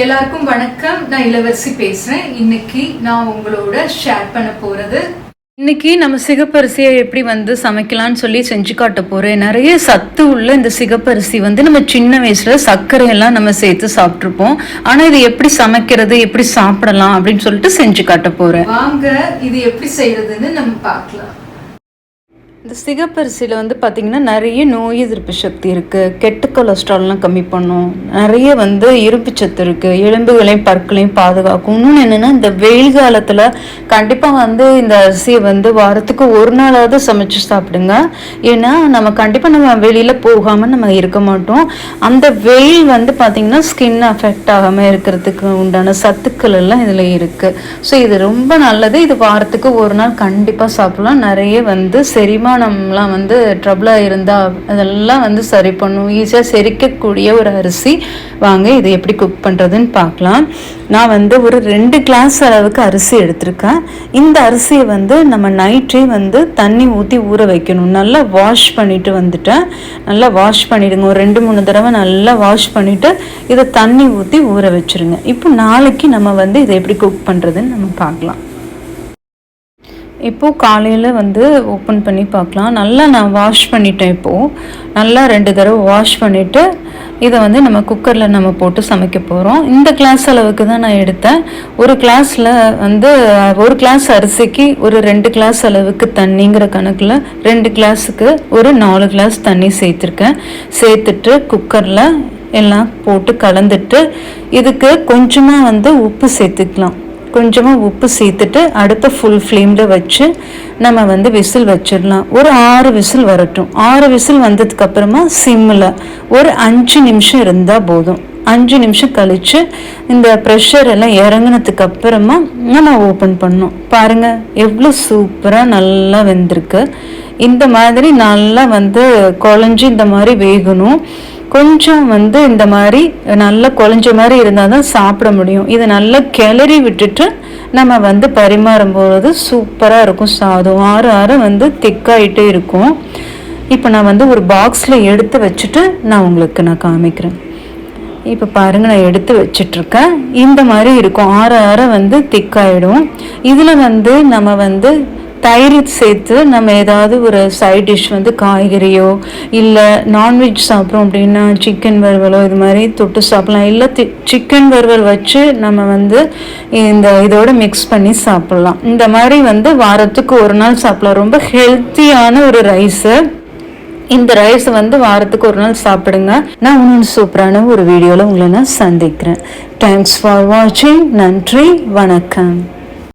எல்லாருக்கும் வணக்கம். நான் இளவரசி பேசுறேன். இன்னைக்கு நான் உங்களோட ஷேர் பண்ண போறது. இன்னைக்கு நம்ம சிகப்பரிசியை எப்படி வந்து சமைக்கலாம்னு சொல்லி செஞ்சு காட்ட போறேன். நிறைய சத்து உள்ள இந்த சிகப்பரிசி வந்து நம்ம சின்ன வயசுல சர்க்கரை எல்லாம் நம்ம சேர்த்து சாப்பிட்ருப்போம் ஆனா இது எப்படி சமைக்கிறது எப்படி சாப்பிடலாம் அப்படின்னு சொல்லிட்டு செஞ்சு காட்ட போறேன். வாங்க இது எப்படி செய்யறதுன்னு நம்ம பார்க்கலாம். இந்த சிகப்பரிசியில் வந்து பார்த்திங்கன்னா நிறைய நோய் எதிர்ப்பு சக்தி இருக்குது கெட்ட கொலஸ்ட்ரால்லாம் கம்மி பண்ணும். நிறைய வந்து இரும்பு சத்து இருக்குது எலும்புகளையும் பற்களையும் பாதுகாக்கும். இன்னொன்று என்னென்னா இந்த வெயில் காலத்தில் கண்டிப்பாக வந்து இந்த அரிசியை வந்து வாரத்துக்கு ஒரு நாளாவது சமைச்சு சாப்பிடுங்க. ஏன்னா நம்ம கண்டிப்பாக நம்ம வெளியில் போகாமல் நம்ம இருக்க மாட்டோம். அந்த வெயில் வந்து பார்த்திங்கன்னா ஸ்கின் அஃபெக்ட் ஆகாமல் இருக்கிறதுக்கு உண்டான சத்துக்கள் எல்லாம் இதில் இருக்குது ஸோ இது ரொம்ப நல்லது. இது வாரத்துக்கு ஒரு நாள் கண்டிப்பாக சாப்பிடலாம். நிறைய வந்து செரிமானம்லாம் வந்து ட்ரபிளாக இருந்தால் அதெல்லாம் வந்து சரி பண்ணும். ஈஸியாக செரிக்கக்கூடிய ஒரு அரிசி வாங்க இது எப்படி குக் பண்ணுறதுன்னு பார்க்கலாம். நான் வந்து ஒரு ரெண்டு கிளாஸ் அளவுக்கு அரிசி எடுத்திருக்கேன். இந்த அரிசியை வந்து நம்ம நைட்டே வந்து தண்ணி ஊற்றி ஊற வைக்கணும். நல்லா வாஷ் பண்ணிவிட்டு வந்துட்டேன். நல்லா வாஷ் பண்ணிவிடுங்க ஒரு ரெண்டு மூணு தடவை நல்லா வாஷ் பண்ணிவிட்டு இதை தண்ணி ஊற்றி ஊற வச்சுருங்க. இப்போ நாளைக்கு நம்ம வந்து இதை எப்படி குக் பண்ணுறதுன்னு நம்ம பார்க்கலாம். இப்போது காலையில் வந்து ஓப்பன் பண்ணி பார்க்கலாம். நல்லா நான் வாஷ் பண்ணிட்டேன் இப்போது நல்லா ரெண்டு தடவை வாஷ் பண்ணிவிட்டு இதை வந்து நம்ம குக்கரில் நம்ம போட்டு சமைக்க போகிறோம் இந்த கிளாஸ் அளவுக்கு தான் நான் எடுத்தேன். ஒரு கிளாஸில் வந்து ஒரு கிளாஸ் அரிசிக்கு ஒரு ரெண்டு கிளாஸ் அளவுக்கு தண்ணிங்கிற கணக்கில் ரெண்டு கிளாஸுக்கு ஒரு நாலு கிளாஸ் தண்ணி சேர்த்துருக்கேன். சேர்த்துட்டு குக்கரில் எல்லாம் போட்டு கலந்துட்டு இதுக்கு கொஞ்சமாக வந்து உப்பு சேர்த்துக்கலாம். கொஞ்சமாக உப்பு சேர்த்துட்டு அடுத்த ஃபுல் ஃப்ளேமில் வச்சு நம்ம வந்து விசில் வச்சிடலாம். ஒரு ஆறு விசில் வரட்டும். ஆறு விசில் வந்ததுக்கப்புறமா சிம்மில் ஒரு அஞ்சு நிமிஷம் இருந்தால் போதும். அஞ்சு நிமிஷம் கழித்து இந்த ப்ரெஷர் எல்லாம் இறங்கினதுக்கு அப்புறமா நம்ம ஓப்பன் பண்ணோம் பாருங்கள் எவ்வளோ சூப்பராக நல்லா வெந்திருக்கு. இந்த மாதிரி நல்லா வந்து குழஞ்சி இந்த மாதிரி வேகணும். கொஞ்சம் வந்து இந்த மாதிரி நல்லா குழஞ்ச மாதிரி இருந்தால் தான் சாப்பிட முடியும். இதை நல்லா கிளறி விட்டுட்டு நம்ம வந்து பரிமாறும் பொழுது சூப்பராக இருக்கும். சாதம் ஆறு ஆறு வந்து திக்காயிட்டே இருக்கும். இப்போ நான் வந்து ஒரு பாக்ஸில் எடுத்து வச்சுட்டு நான் உங்களுக்கு நான் காமிக்கிறேன். இப்போ பாருங்கள் நான் எடுத்து வச்சிட்ருக்கேன் இந்த மாதிரி இருக்கும். ஆற ஆற வந்து திக்காயிடும். இதில் வந்து நம்ம வந்து தயிர் சேர்த்து நம்ம ஏதாவது ஒரு சைட் டிஷ் வந்து காய்கறியோ இல்லை நான்வெஜ் சாப்பிட்றோம் அப்படின்னா சிக்கன் வறுவலோ இது மாதிரி தொட்டு சாப்பிட்லாம். இல்லை சிக்கன் வறுவல் வச்சு நம்ம வந்து இந்த இதோட மிக்ஸ் பண்ணி சாப்பிட்லாம். இந்த மாதிரி வந்து வாரத்துக்கு ஒரு நாள் சாப்பிட்லாம். ரொம்ப ஹெல்த்தியான ஒரு ரைஸு இந்த ரைஸ் வந்து வாரத்துக்கு ஒரு நாள் சாப்பிடுங்க. நான் இன்னொன்று சூப்பரான ஒரு வீடியோவில் உங்களை நான் சந்திக்கிறேன். தேங்க்ஸ் ஃபார் வாட்சிங் நன்றி. வணக்கம்.